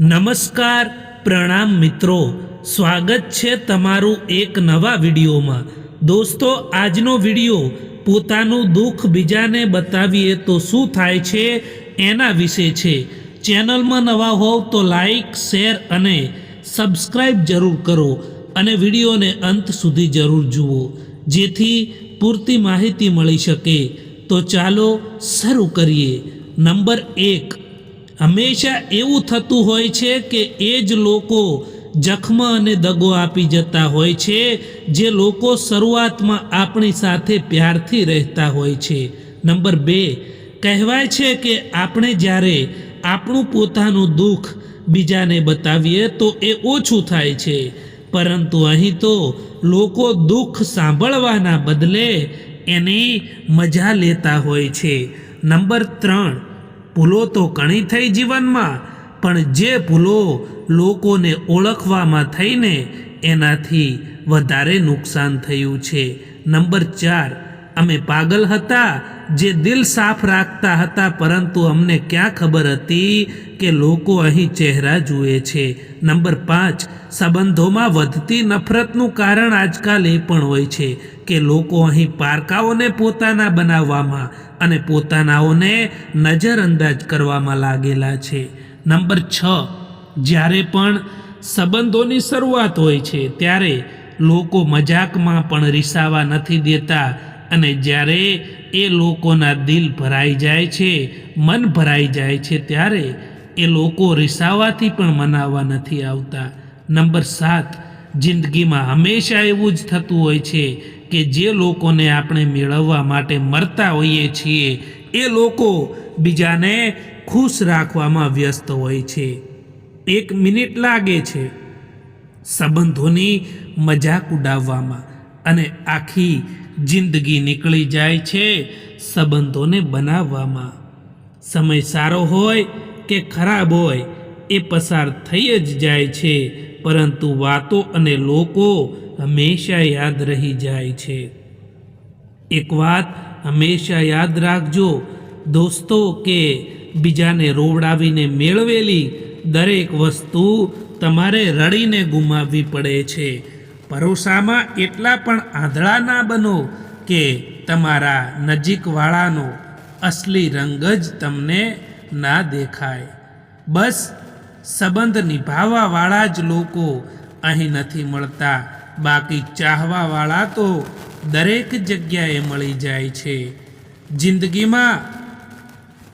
નમસ્કાર પ્રણામ મિત્રો. સ્વાગત છે તમારું એક નવા વિડીયોમાં. દોસ્તો, આજનો વીડિયો પોતાનું દુઃખ બીજાને બતાવીએ તો શું થાય છે એના વિશે છે. ચેનલમાં નવા હોવ તો લાઈક, શેર અને સબસ્ક્રાઈબ જરૂર કરો અને વિડીયોને અંત સુધી જરૂર જુઓ, જેથી પૂરતી માહિતી મળી શકે. તો ચાલો શરૂ કરીએ. નંબર એક હંમેશા એવું થતું હોય છે કે એ જ લોકો જખમ અને દગો આપી જતા હોય છે, જે લોકો શરૂઆતમાં આપણી સાથે પ્યારથી રહેતા હોય છે. નંબર બે, કહેવાય છે કે આપણે જ્યારે આપણું પોતાનું દુઃખ બીજાને બતાવીએ તો એ ઓછું થાય છે. પરંતુ અહીં તો લોકો દુઃખ સાંભળવાના બદલે એની મજા લેતા હોય છે. નંબર ત્રણ ભૂલો તો ઘણી થઈ જીવનમાં, પણ જે ભૂલો લોકોને ઓળખવામાં થઈને એનાથી વધારે નુકસાન થયું છે. નંબર ચાર અમે પાગલ હતા, જે દિલ સાફ રાખતા હતા, પરંતુ અમને ક્યાં ખબર હતી કે લોકો અહીં ચહેરા જુએ છે? નંબર પાંચ, સંબંધોમાં વધતી નફરતનું કારણ આજકાલ એ પણ હોય છે કે લોકો અહીં પારકાઓને પોતાના બનાવવામાં અને પોતાનાઓને નજરઅંદાજ કરવામાં લાગેલા છે. નંબર છ, જ્યારે પણ સંબંધોની શરૂઆત હોય છે, ત્યારે લોકો મજાકમાં પણ રીસાવા નથી દેતા અને જ્યારે એ લોકોના દિલ ભરાઈ જાય છે, મન ભરાઈ જાય છે, ત્યારે એ લોકો રિસાવાથી પણ મનાવવા નથી આવતા. નંબર સાત, જિંદગીમાં હંમેશા એવું જ થતું હોય છે કે જે લોકોને આપણે મેળવવા માટે મરતા હોઈએ છીએ, એ લોકો બીજાને ખુશ રાખવામાં વ્યસ્ત હોય છે. એક મિનિટ લાગે છે સંબંધોની મજાક ઉડાવવામાં. અને આખી જિંદગી નીકળી જાય છે સંબંધોને બનાવવામાં. સમય સારો હોય કે ખરાબ હોય, એ પસાર થઈ જ જાય છે, પરંતુ વાતો અને લોકો હંમેશા યાદ રહી જાય છે. એક વાત હંમેશા યાદ રાખજો, દોસ્તો, કે બીજાને રોવડાવીને મેળવેલી દરેક વસ્તુ તમારે રડીને ગુમાવવી પડે છે. ભરોસામાં એટલા પણ આંધળા ના બનો કે તમારા નજીકવાળાનો અસલી રંગ જ તમને ના દેખાય. બસ સંબંધ નિભાવવાવાળા જ લોકો અહીં નથી મળતા. બાકી ચાહવાવાળા તો દરેક જગ્યાએ મળી જાય છે. જિંદગીમાં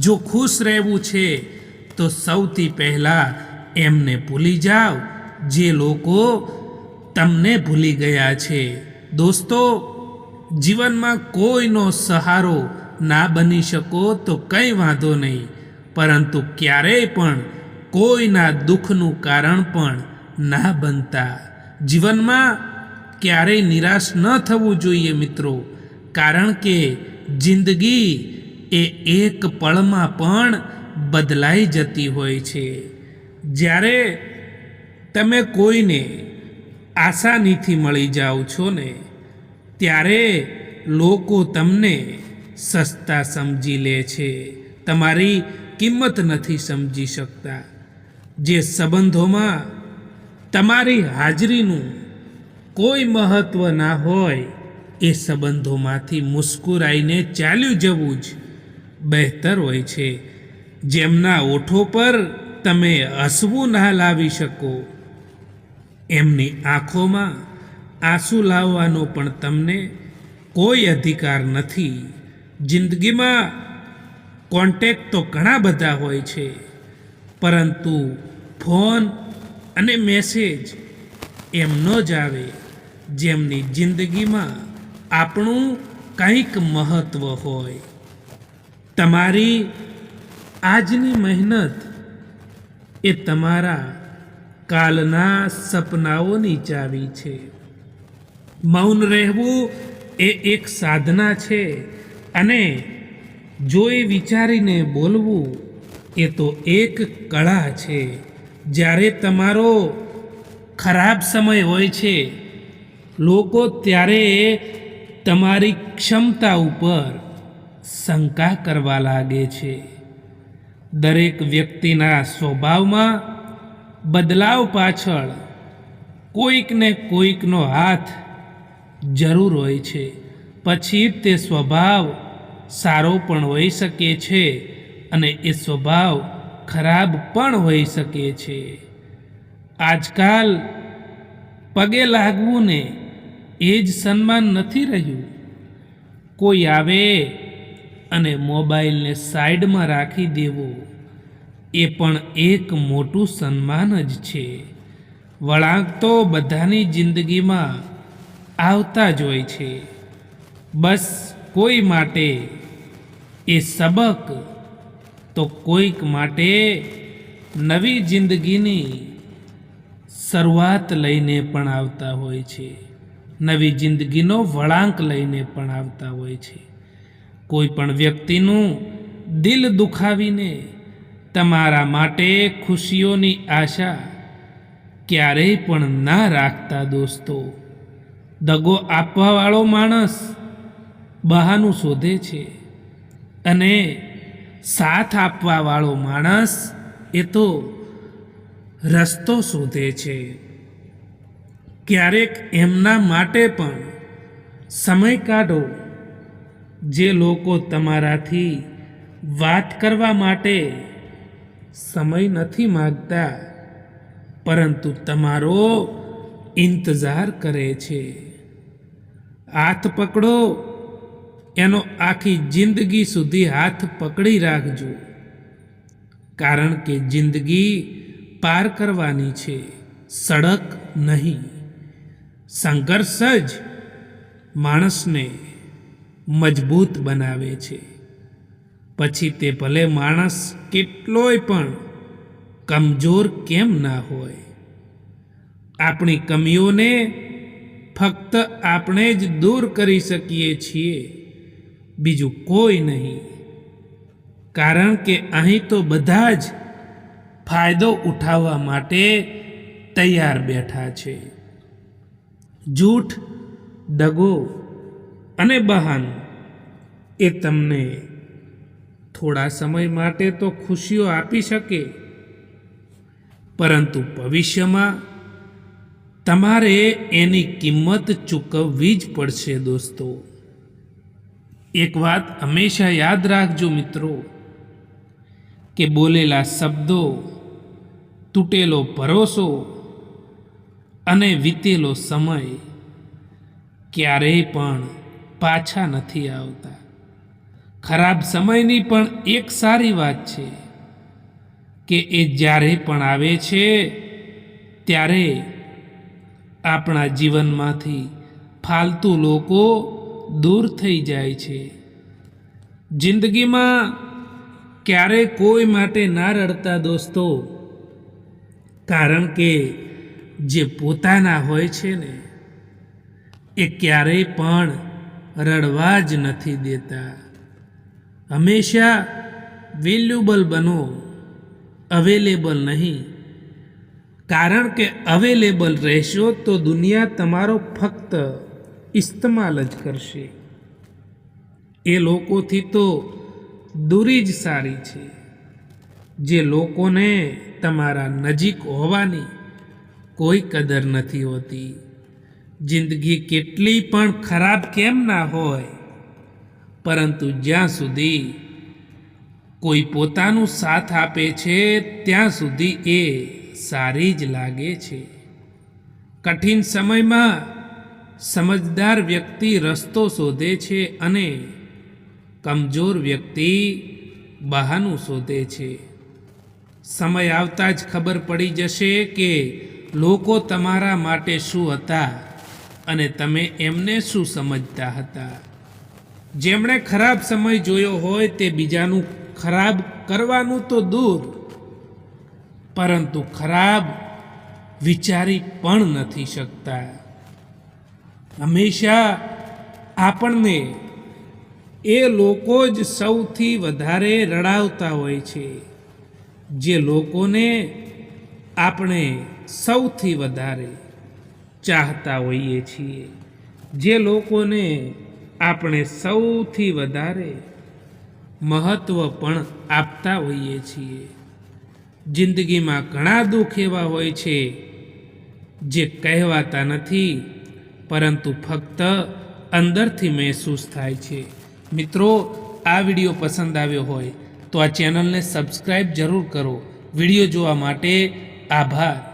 જો ખુશ રહેવું છે, તો સૌથી પહેલાં એમને ભૂલી જાઓ જે લોકો તમને ભૂલી ગયા છે. દોસ્તો, જીવનમાં કોઈનો સહારો ના બની શકો તો કંઈ વાંધો નહીં, પરંતુ ક્યારેય પણ કોઈના દુઃખનું કારણ પણ ના બનતા. જીવનમાં ક્યારેય નિરાશ ન થવું જોઈએ મિત્રો, કારણ કે જિંદગી એ એક પળમાં પણ બદલાઈ જતી હોય છે. જ્યારે તમે કોઈને આસાનીથી મળી જાઓ છો ને, ત્યારે લોકો તમને સસ્તા સમજી લે છે. તમારી કિંમત નથી સમજી શકતા. જે સંબંધોમાં તમારી હાજરીનું કોઈ મહત્ત્વ ના હોય, એ સંબંધોમાંથી મુસ્કુરાઈને ચાલ્યું જવું જ બહેતર હોય છે. જેમના ઓઠો પર તમે હસવું ના લાવી શકો એમની આંખોમાં આંસુ લાવવાનો પણ તમને કોઈ અધિકાર નથી. જિંદગીમાં કોન્ટેક્ટ તો ઘણા બધા હોય છે, પરંતુ ફોન અને મેસેજ એમનો જ આવે, જેમની જિંદગીમાં આપણું કંઈક મહત્ત્વ હોય. તમારી આજની મહેનત એ તમારા કાલના સપનાઓની ચાવી છે. મૌન રહેવું એ એક સાધના છે અને જોઈ વિચારીને બોલવું એ તો એક કળા છે. જ્યારે તમારો ખરાબ સમય હોય છે, લોકો ત્યારે તમારી ક્ષમતા ઉપર શંકા કરવા લાગે છે. દરેક વ્યક્તિના સ્વભાવમાં બદલાવ પાછળ કોઈકને કોઈકનો હાથ જરૂર હોય છે. પછી તે સ્વભાવ સારો પણ હોઈ શકે છે અને એ સ્વભાવ ખરાબ પણ હોઈ શકે છે. આજકાલ પગે લાગવું ને એ જ સન્માન નથી રહ્યું. કોઈ આવે અને મોબાઈલને સાઈડમાં રાખી દેવો. એ પણ એક મોટું સન્માન જ છે. વળાંક તો બધાની જિંદગીમાં આવતા જ હોય છે. બસ કોઈ માટે એ સબક તો કોઈક માટે નવી જિંદગીની શરૂઆત લઈને પણ આવતા હોય છે. નવી જિંદગીનો વળાંક લઈને પણ આવતા હોય છે. કોઈ પણ વ્યક્તિનું દિલ દુખાવીને તમારા માટે ખુશીઓની આશા ક્યારેય પણ ના રાખતા દોસ્તો. દગો આપવાવાળો માણસ બહાનું શોધે છે અને સાથ આપવાવાળો માણસ એ તો રસ્તો શોધે છે. ક્યારેક એમના માટે પણ સમય કાઢો જે લોકો તમારાથી વાત કરવા માટે સમય નથી માગતા, પરંતુ તમારો ઇંતજાર કરે છે. હાથ પકડો, એનો આખી જિંદગી સુધી હાથ પકડી રાખજો, કારણ કે જિંદગી પાર કરવાની છે, સડક નહીં. સંઘર્ષ જ માણસને મજબૂત બનાવે છે. પછી તે ભલે માણસ કેટલોય પણ કમજોર કેમ ના હોય. આપણી કમીઓને ફક્ત આપણે જ દૂર કરી શકીએ છીએ. બીજું કોઈ નહીં. કારણ કે અહીં તો બધા જ ફાયદો ઉઠાવવા માટે તૈયાર બેઠા છે. જૂઠ, દગો અને બહાનું. એ તમને થોડા સમય માટે તો ખુશીઓ આપી શકે. પરંતુ ભવિષ્યમાં તમારે એની કિંમત ચૂકવવી જ પડશે દોસ્તો. એક વાત હંમેશા યાદ રાખજો મિત્રો, કે બોલેલા શબ્દો, તૂટેલો ભરોસો અને વીતેલો સમય ક્યારેય પણ પાછા નથી આવતા. ખરાબ સમયની પણ એક સારી વાત છે કે એ જ્યારે પણ આવે છે, ત્યારે આપણા જીવનમાંથી ફાલતુ લોકો દૂર થઈ જાય છે. જિંદગીમાં ક્યારેય કોઈ માટે ના રડતા દોસ્તો, કારણ કે જે પોતાના હોય છે ને, એ ક્યારેય પણ રડવા જ નથી દેતા. હંમેશા વેલ્યુબલ બનો અવેલેબલ નહીં. કારણ કે અવેલેબલ રહેશો તો દુનિયા તમારો ફક્ત ઇસ્તમાલ જ કરશે. એ લોકોથી તો દૂરી જ સારી છે. જે લોકોને તમારા નજીક હોવાની કોઈ કદર નથી હોતી. જિંદગી કેટલી પણ ખરાબ કેમ ના હોય પરંતુ જ્યાં સુધી કોઈ પોતાનું સાથ આપે છે, ત્યાં સુધી એ સારી જ લાગે છે. કઠિન સમયમાં સમજદાર વ્યક્તિ રસ્તો શોધે છે અને કમજોર વ્યક્તિ બહાનું શોધે છે. સમય આવતા જ ખબર પડી જશે કે લોકો તમારા માટે શું હતા અને તમે એમને શું સમજતા હતા. જેમણે ખરાબ સમય જોયો હોય તે બીજાનું ખરાબ કરવાનું તો દૂર, પરંતુ ખરાબ વિચારી પણ નથી શકતા. હંમેશા આપણને એ લોકો જ સૌથી વધારે રડાવતા હોય છે, જે લોકોને આપણે સૌથી વધારે ચાહતા હોઈએ છીએ. જે લોકોને આપણે સૌથી વધારે મહત્ત્વ પણ આપતા હોઈએ છીએ. જિંદગીમાં ઘણા દુઃખ એવા હોય છે જે કહેવાતા નથી, પરંતુ ફક્ત અંદરથી મહેસૂસ થાય છે. મિત્રો, આ વીડિયો પસંદ આવ્યો હોય તો આ ચેનલને સબસ્ક્રાઈબ જરૂર કરો. વીડિયો જોવા માટે આભાર.